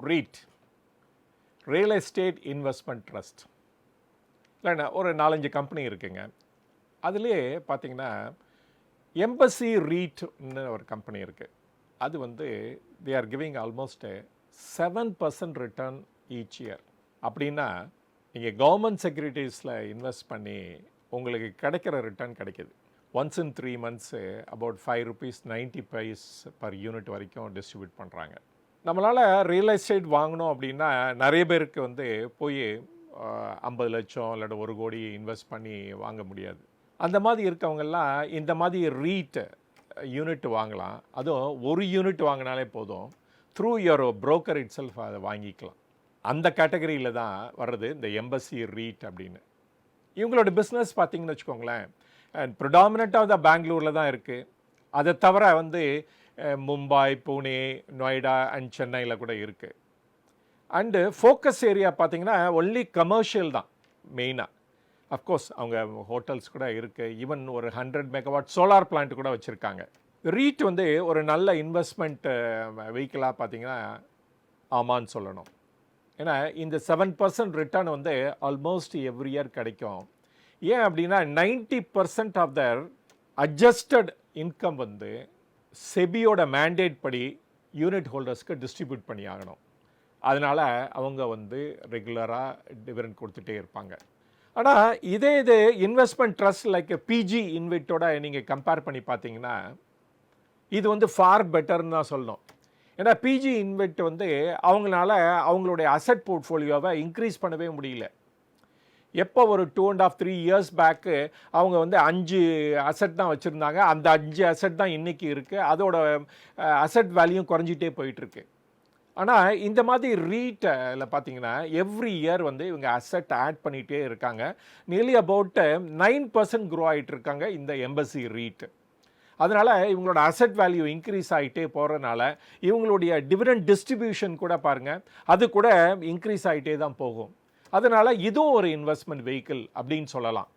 REIT real estate investment trust இல்லைண்ணா ஒரு நாலஞ்சு கம்பெனி இருக்குங்க. அதுலேயே பார்த்தீங்கன்னா எம்பசி ரீட்னு ஒரு கம்பெனி இருக்குது அது வந்து they are giving almost seven percent return each year அப்படின்னா நீங்கள் கவர்மெண்ட் செக்யூரிட்டிஸில் இன்வெஸ்ட் பண்ணி உங்களுக்கு கிடைக்கிற ரிட்டர்ன் கிடைக்கிது. Once in three months about five rupees ninety paise per unit வரைக்கும் டிஸ்ட்ரிபியூட் பண்ணுறாங்க நம்மளால் ரியல் எஸ்டேட் வாங்கணும் அப்படின்னா நிறைய பேருக்கு வந்து போய் ஐம்பது லட்சம் இல்லாட்ட ஒரு கோடி இன்வெஸ்ட் பண்ணி வாங்க முடியாது. அந்த மாதிரி இருக்கவங்கெல்லாம் இந்த மாதிரி ரீட் யூனிட் வாங்கலாம். அதுவும் ஒரு யூனிட் வாங்கினாலே போதும். Through your broker itself அதை வாங்கிக்கலாம். அந்த கேட்டகரியில் தான் வர்றது இந்த எம்பசி ரீட் அப்படின்னு. இவங்களோட பிஸ்னஸ் பார்த்தீங்கன்னு வச்சுக்கோங்களேன் அண்ட் ப்ரிடாமினண்ட்டாக தான் பெங்களூரில் தான் இருக்குது அதை தவிர வந்து மும்பாய் மும்பை புனே நொய்டா அண்ட் சென்னையில் கூட இருக்குது அண்டு ஃபோக்கஸ் ஏரியா பார்த்தீங்கன்னா ஒன்லி கமர்ஷியல் தான் மெயினாக அஃப்கோர்ஸ் அவங்க ஹோட்டல்ஸ் கூட இருக்குது ஈவன் ஒரு ஹண்ட்ரட் மெகாவாட் சோலார் பிளான்ட் கூட வச்சுருக்காங்க. ரீட் வந்து ஒரு நல்ல இன்வெஸ்ட்மெண்ட் வெஹிக்கிளாக பார்த்தீங்கன்னா ஆமான்னு சொல்லணும். ஏன்னா இந்த செவன் பர்சன்ட் ரிட்டர்ன் வந்து ஆல்மோஸ்ட் எவ்ரி இயர் கிடைக்கும். ஏன் அப்படின்னா ninety percent of their adjusted income வந்து செபியோட மேண்டேட் படி யூனிட் ஹோல்டர்ஸ்க்கு டிஸ்ட்ரிபியூட் பண்ணி ஆகணும் அதனால் அவங்க வந்து ரெகுலராக டிவிடெண்ட் கொடுத்துட்டே இருப்பாங்க. ஆனால் இதே இது இன்வெஸ்ட்மெண்ட் ட்ரஸ்ட் லைக் பிஜி இன்வெட்டோட நீங்கள் கம்பேர் பண்ணி பார்த்தீங்கன்னா இது வந்து ஃபார் பெட்டர்னு தான் சொல்லணும். ஏன்னா பிஜி இன்வெட் வந்து அவங்களால அவங்களுடைய அசட் போர்ட்ஃபோலியோவை இன்க்ரீஸ் பண்ணவே முடியல. எப்போ ஒரு two and half three years back அவங்க வந்து அஞ்சு அசட் தான் வச்சுருந்தாங்க. அந்த அஞ்சு அசட் தான் இன்றைக்கி இருக்குது அதோட அசட் வேல்யூ குறைஞ்சிட்டே போயிட்டுருக்கு. ஆனால் இந்த மாதிரி ரீட்டில் பார்த்தீங்கன்னா எவ்ரி இயர் வந்து இவங்க அசட் ஆட் பண்ணிகிட்டே இருக்காங்க. Nearly about nine percent grow ஆகிட்டு இருக்காங்க இந்த எம்பசி ரீட்டு அதனால் இவங்களோட அசட் வேல்யூ இன்க்ரீஸ் ஆகிட்டே போகிறனால இவங்களுடைய டிவிடெண்ட் டிஸ்ட்ரிபியூஷன் கூட பாருங்கள் அது கூட இன்க்ரீஸ் ஆகிட்டே தான் போகும். அதனால் இதுவும் ஒரு இன்வெஸ்ட்மெண்ட் வெஹிக்கிள் அப்படின்னு சொல்லலாம்.